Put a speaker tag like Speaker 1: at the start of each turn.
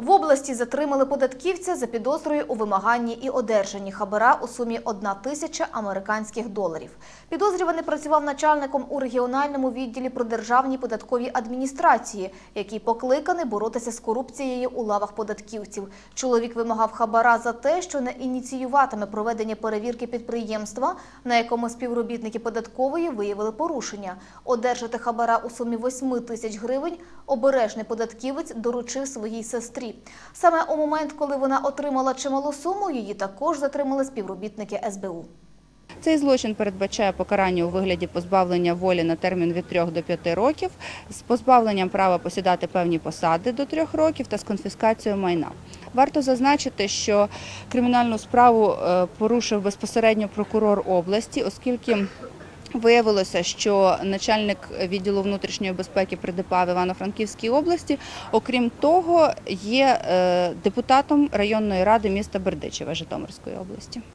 Speaker 1: В області затримали податківця за підозрою у вимаганні і одержанні хабара у сумі 1 тисяча американських доларів. Підозрюваний працював начальником у регіональному відділі про державній податковій адміністрації, який покликаний боротися з корупцією у лавах податківців. Чоловік вимагав хабара за те, що не ініціюватиме проведення перевірки підприємства, на якому співробітники податкової виявили порушення. Одержати хабара у сумі 8 тисяч гривень обережний податківець доручив своїй сестрі. Саме у момент, коли вона отримала чималу суму, її також затримали співробітники СБУ.
Speaker 2: Цей злочин передбачає покарання у вигляді позбавлення волі на термін від 3 до 5 років, з позбавленням права посідати певні посади до 3 років та з конфіскацією майна. Варто зазначити, що кримінальну справу е, порушив безпосередньо прокурор області, оскільки Виявилося, що начальник відділу внутрішньої безпеки при ДПА в Івано-Франківській області, окрім того, є е, депутатом районної ради міста Бердичева Житомирської області.